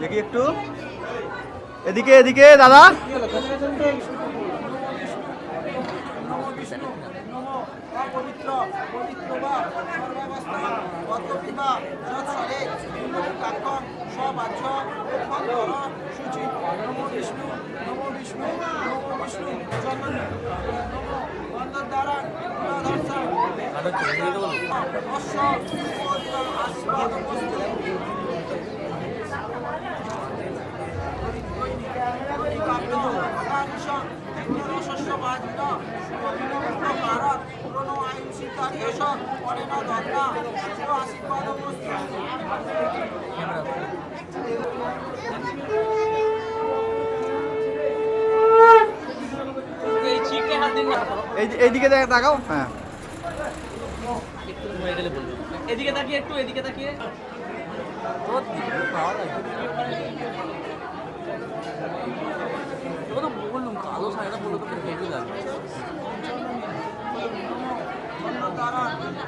দেখি একটু এদিকে এদিকে দাদা বিষ্ণু বিষ্ণু বিষ্ণু জন্ম নমো বন্ধদ্বারা ধর্ষণ অশ্ব আশীর্বাদ এই এইদিকে দেখ তাকাও। হ্যাঁ। এদিকে তাকিয়ে একটু এদিকে তাকিয়ে। তোকে তো বললুম কালো শাড়িটা বলল তো হেঁটে যাবে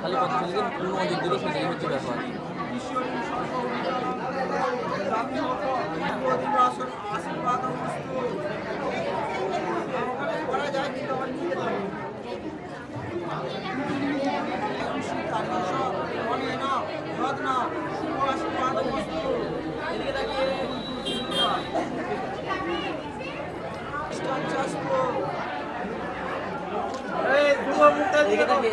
খালি কথা ছেলেকে পুরো অনেক দিল সেটাই হচ্ছে ব্যাপার। আশীর্বাদ করা যায় কিন্তু আমার নিয়ে যেতে হবে এদিকে তাকিয়ে এদিকে হ্যাঁ এদিকে তাকিয়ে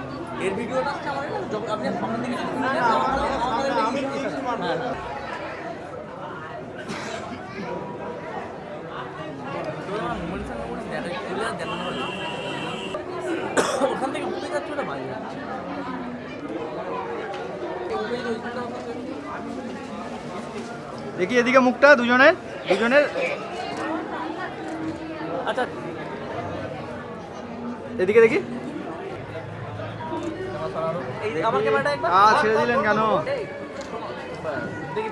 এর ভিডিওটা হচ্ছে আমার যখন আপনি সামনে দিকে। ওখান থেকে উঠে যাচ্ছে ওটা বাইরে যাচ্ছে উঠে যে ওইখানটা হচ্ছে- দেখি এদিকে মুখটা দুজনের দুজনের। আচ্ছা। এদিকে দেখি এই আমার ক্যামেরাটা একবার আহ, ছেড়ে দিলেন কেন? দেখি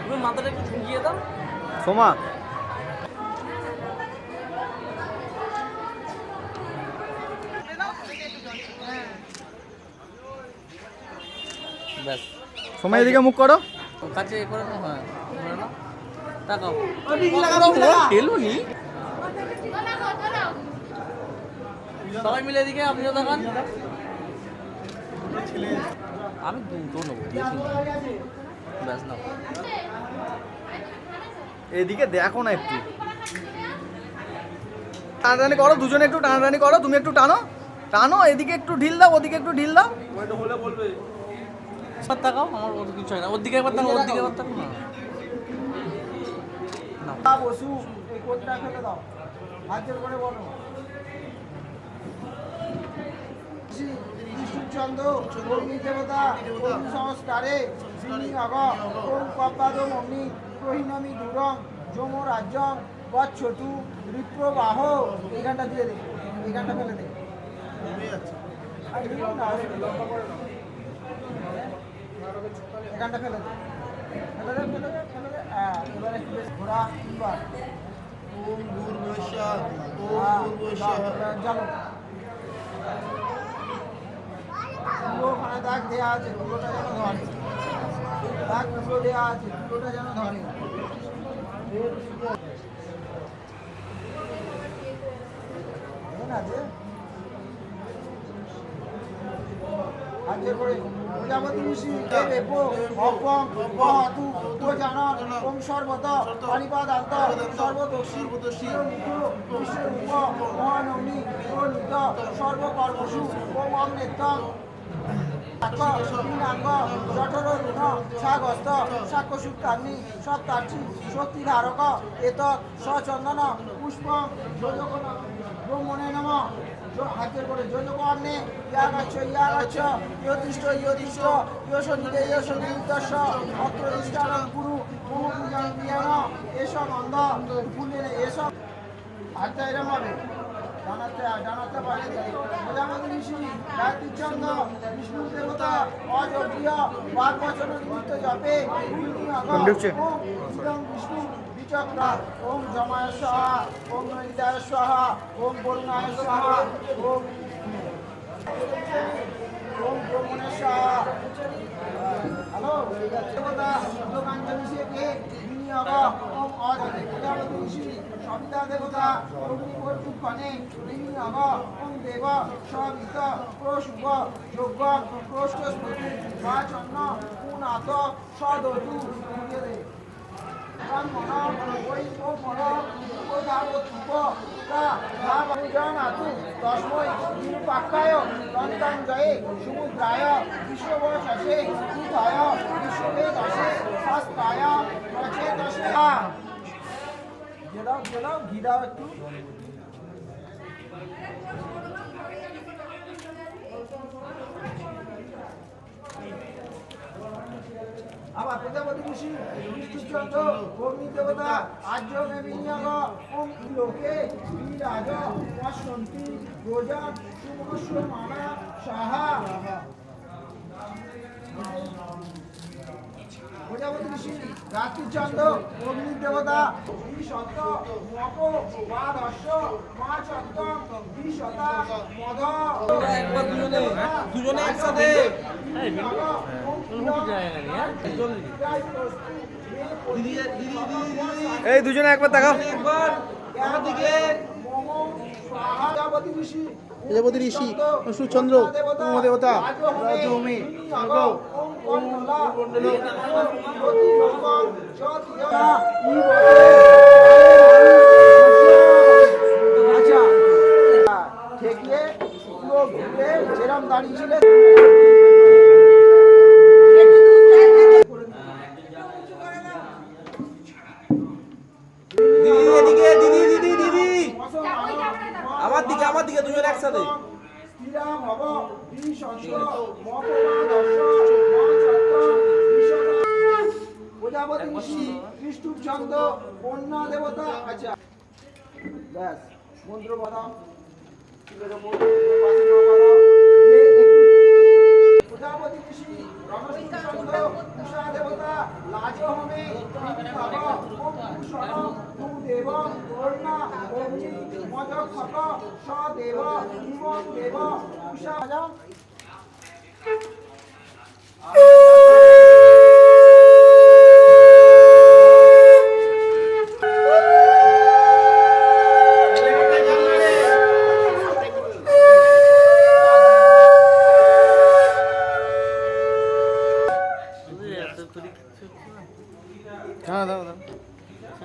তুমি মাথাটা একটু ঝুঁকিয়ে দাও। সোমা। ব্যাস। সোমা এদিকে মুখ করো। কাছে করে হ্যাঁ। তাকাও সবাই মিলে এদিকে আপনিও দেখান। আমি দুটো নেব বেশি না। এদিকে দেখো না একটু। টানাটানি করো দুজনে একটু টানাটানি করো তুমি একটু টানো। টানো এদিকে একটু ঢিল দাও ওদিকে একটু ঢিল দাও। সব তাকাও আমার ওর কিছু হয় না। ওর দিকে একবার তাকাও ওর দিকে একবার তাকাও না। না। বসু এই কোটটা ফেলে দাও হাতের করে বলো চন্দ্র অগ্নি দেবতা অগ্নি সংস্কারে শ্রী অগ ওম কপাদ অগ্নি প্রহিনমি দূরং যম রাজ্যং বচ্ছটু রিপ্রবাহ এই গানটা দিয়ে দে এই গানটা ফেলে দে আর গানটা ফেলে। দে ফেলে দে ফেলে দে ফেলে দে এবারে একটু বেশ ঘোরা তিনবার। ওম হ্যাঁ, ওম ভূর্ভুবস্যাৎ বাহ, ওখানে দাগ দেওয়া আছে পুরোটা যেন ধরে। দাগ পুরো দেওয়া আছে পুরোটা যেন ধরে। এমন আছে? আজকে করে। প্রজাপতি ঋষি এপো অপং মহাতু উপজানন ওম সর্বত পানিপাদান্ত সর্বদর্শী সর্বদর্শী, বিশ্বরূপ মহানগ্নি প্রণীত সর্বকর্মসু ওম জঠর রুণ সাগস্ত সাক্ষসুক্তাগ্নি সপ্তার্চি শক্তি ধারক এত সচন্দন পুষ্প ব্রহ্মণে নম হাতের করে যোজকর্ণে ইয়াগাচ্ছ ইয়াগাচ্ছ ইয়তিষ্ঠ ইয়তিষ্ঠ ইয়সনিদে ইয়সনিদস্য অত্রদিষ্ঠান গুরু বহু পূজন বিয়ান এসব অন্ধ ফুলের এসব হাতটা এরম হবে ডানাতে ডানাতে পারে প্রজাপতি ঋষি গায়ত্রী চন্দ্র বিষ্ণু দেবতা অযোগ্য বার বছর নিমিত্ত জপে বিষ্ণু বিচক্রা ওম জমায় স্বাহা, ওম নৈদায় স্বাহা, ওম বরুণায় স্বাহা, ওম ওম ব্রহ্মণে স্বাহা। হ্যালো? দেবতা যোগাঞ্জলি সেকে বিনিয়োগ ওম প্রজাপতি ঋষি সবিতা দেবতা অগ্নিকর্তুক্ষণে বিনিয়োগ ওম দেব, সবিত প্রশুভ যোগ্য প্রষ্টস্পতি বাচন্ন পুনাত সদতু দিয়ে ব্রাহ্মণ ওই ওপর প্রজাপতিপ তা ভাবজানাতু তস্মৈ নিরুপাক্ষায় দন্তাঞ্জয়ে সমুদ্রায় বিশ্ববশে সুতায় বিশ্ববেদশে হস্তায় প্রচেতসে গেলাও গেলাও ঘি দাও একটু আবার প্রজাপতি ঋষি, বিষ্ণুচন্দ্র, অগ্নি দেবতা আর্য বিনিয়োগ, ওম লোকে বিরাজ পশ্যন্তি গোজন সুমস্য মানা সাহা প্রজাপতি ঋষি, রাত্রিচন্দ্র, অগ্নি দেবতা দ্বিশত মক দ্বাদশ, মা চন্দ্র দ্বিশতা মধ দুজনে একসাথে। এই দুজনে একবার দেখাও প্রজাপতি ঋষি সুচন্দ্র দেবতা রাজভূমি আচ্ছা ঠেকিয়ে পুরো ঘুরে যেরম দাঁড়িয়েছিলেন দিদি এদিকে দিদি দিদি দিদি আমার দিকে আমার দিকে দুজন একসাথে শ্রীরাম ভব দ্বিশস্য মপমাদর্শ মহাচত্ব বিশ্বনাথ ঋষি কৃষ্ণচন্দ্র কন্যা দেবতা আচ্ছা ব্যাস, মন্ত্র বাদাম প্রজাপতি ঋষি রণসিংচন্দ্র উষা দেবতা লাজ হোমে দেব উষা বাজাও।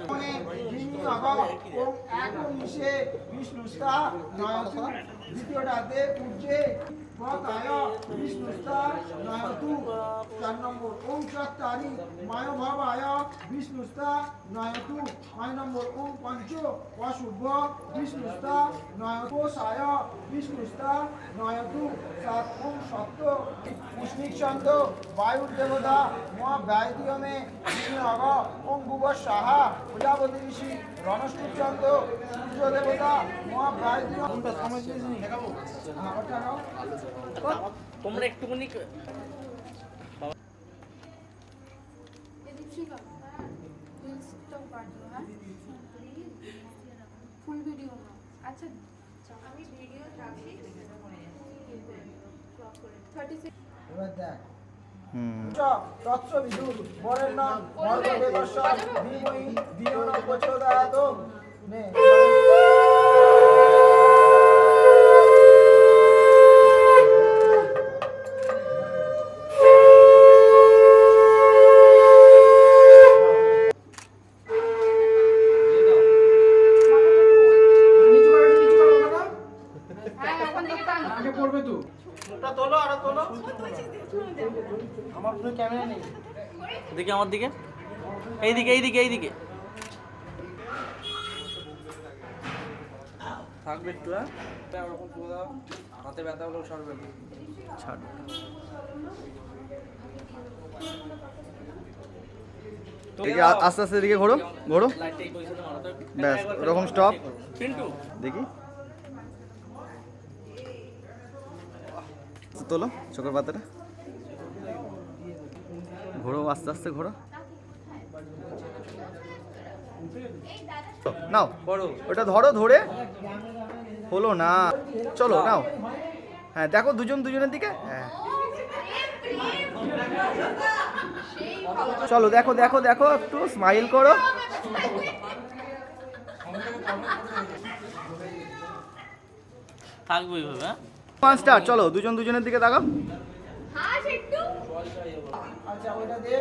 মনে বিনিয়োগ ওম একনিশে বিষ্ণুস্তা নয়তু দ্বিতীয়টাতে পূজ্যে প্রতায় বিষ্ণুস্তা নয়তু চার নম্বর। ওম চত্বারি মায়ভাবায় বিষ্ণুস্তা নয়তু ছয় নম্বর ওম পঞ্চ অশুভ বিষ্ণুস্তা নয়তোষায় বিষ্ণুস্তা নয়তু সাত ওম সত্য পুষ্ণিক চন্দ্র বায়ুর দেবতা মহা ব্যয়দিয়মে বিনিয়োগ ওম ভুবর সাহা প্রজাপতি ঋষি রণষ্টুপ চন্দ্র সূর্য দেবতা মহা ব্যয়দিয়ম তোমরা একটুখানি ফুল ভিডিও না আচ্ছা আমি ভিডিও রাখি। থার্টি সিক্স এবার দেখ। বরের নাম ন প্রচোদয়াত নে দেখি আমার দিকে। এইদিকে এইদিকে এইদিকে। থাকবে একটু হ্যাঁ? ওরকম দাও। হাতে ব্যথা হলেও সারবে ছাড় এদিকে আস্তে আস্তে এদিকে ঘোরো ঘোরো। ব্যাস, ওরকম স্টপ দেখি। তোলো চোখের পাতাটা। ঘোরো আস্তে আস্তে ঘোরো নাও ওটা ধরো ধরে। হলো না। চলো নাও। হ্যাঁ দেখো দুজন দুজনের দিকে। হ্যাঁ। চলো দেখো দেখো দেখো একটু স্মাইল করো। থাকবে এইভাবে হ্যাঁ? পাঁচ স্টার চলো দুজন দুজনের দিকে তাকাও। একটু। আচ্ছা ওটা দে